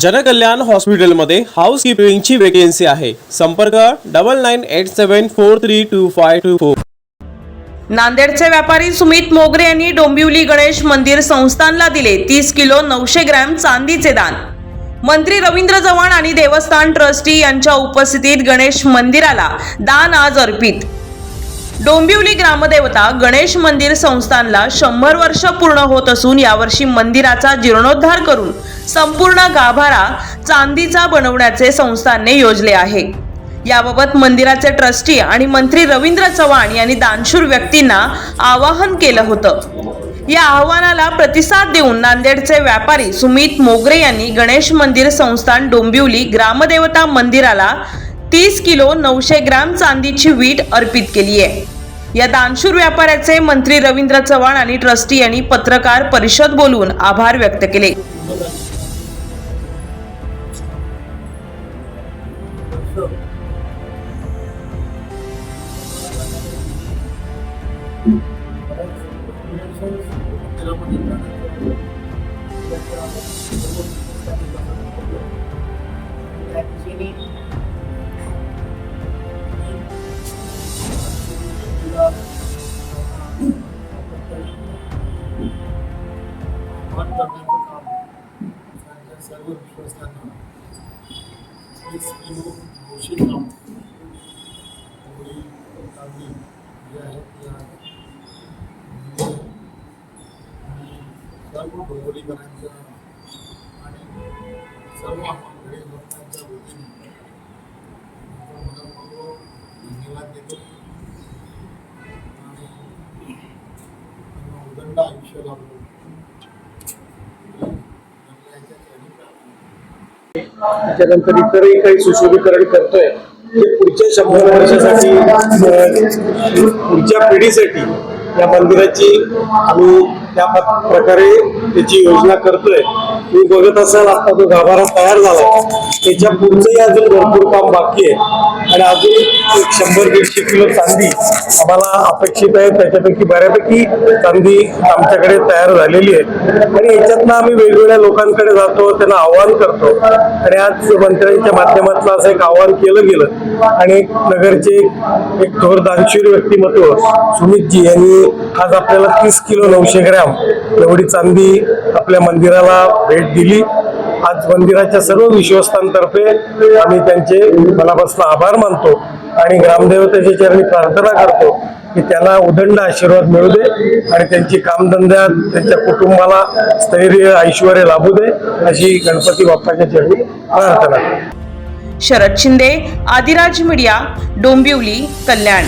जनकल्याण हॉस्पिटलमध्ये house किपिंगची vacancy आहे. संपर्क double nine eight seven four three two five two four नांदेडचे व्यापारी सुमित मोगरे यांनी डोंबिवली गणेश मंदिर संस्थानला दिले तीस किलो नऊशे ग्रॅम चांदीचे दान. मंत्री रवींद्र चव्हाण आणि देवस्थान ट्रस्टी यांच्या उपस्थितीत गणेश मंदिराला दान आज अर्पित. डोंबिवली ग्रामदेवता गणेश मंदिर संस्थानला शंभर वर्ष पूर्ण होत असून यावर्षी मंदिराचा जीर्णोद्धार करून संपूर्ण गाभारा चांदीचा बनवण्याचे संस्थानने योजले आहे. याबाबत मंदिराचे ट्रस्टी आणि मंत्री रवींद्र चव्हाण यांनी दानशूर व्यक्तींना आवाहन केलं होतं. या आव्हानाला प्रतिसाद देऊन नांदेडचे व्यापारी सुमित मोगरे यांनी गणेश मंदिर संस्थान डोंबिवली ग्रामदेवता मंदिराला तीस किलो नऊशे ग्रॅम चांदीची वीट अर्पित केली आहे या दानशूर व्यापाऱ्याचे मंत्री रवींद्र चव्हाण आणि ट्रस्टी यांनी पत्रकार परिषद बोलून आभार व्यक्त केले. आहे आणि सर्व डोंगरीकरांच्या आणि सर्व गणेश भक्तांच्या वतीने धन्यवाद देतो. आणि उदंड आयुष्य लाभलो धन्यवादाच्या चरणी प्रार्थना त्याच्यानंतर इतरही काही सुशोभीकरण करतोय. ते पुढच्या शंभर वर्षासाठी पुढच्या पिढीसाठी या मंदिराची आम्ही त्या प्रकारे त्याची योजना करतोय. तुम्ही बघत असाल आता तो गाभारा तयार झाला त्याच्या पुढचंही अजून भरपूर काम बाकी आहे. आणि अजून एक शंभर दीडशे किलो चांदी आम्हाला अपेक्षित आहे. त्याच्यापैकी बऱ्यापैकी चांदी आमच्याकडे तयार झालेली आहे. आणि याच्यातनं आम्ही वेगवेगळ्या लोकांकडे जातो त्यांना आव्हान करतो. आणि आज मंत्र्यांच्या माध्यमातून असं एक आव्हान केलं गेलं. आणि एक नगरचे एक थोर दानशूर व्यक्तिमत्व सुमितजी यांनी आज आपल्याला तीस किलो नऊशे ग्रॅम एवढी चांदी आपल्या मंदिराला भेट दिली. आज मंदिराच्या सर्व विश्वस्तांतर्फे आम्ही त्यांचे मनापासून आभार मानतो आणि ग्रामदेवतेच्या चरणी प्रार्थना करतो की त्यांना उदंड आशीर्वाद मिळू दे आणि त्यांची कामधंद्यात त्यांच्या कुटुंबाला स्थैर्य ऐश्वर लाभू दे अशी गणपती बाप्पाच्या चरणी प्रार्थना. शरद शिंदे आदिराज मीडिया डोंबिवली कल्याण.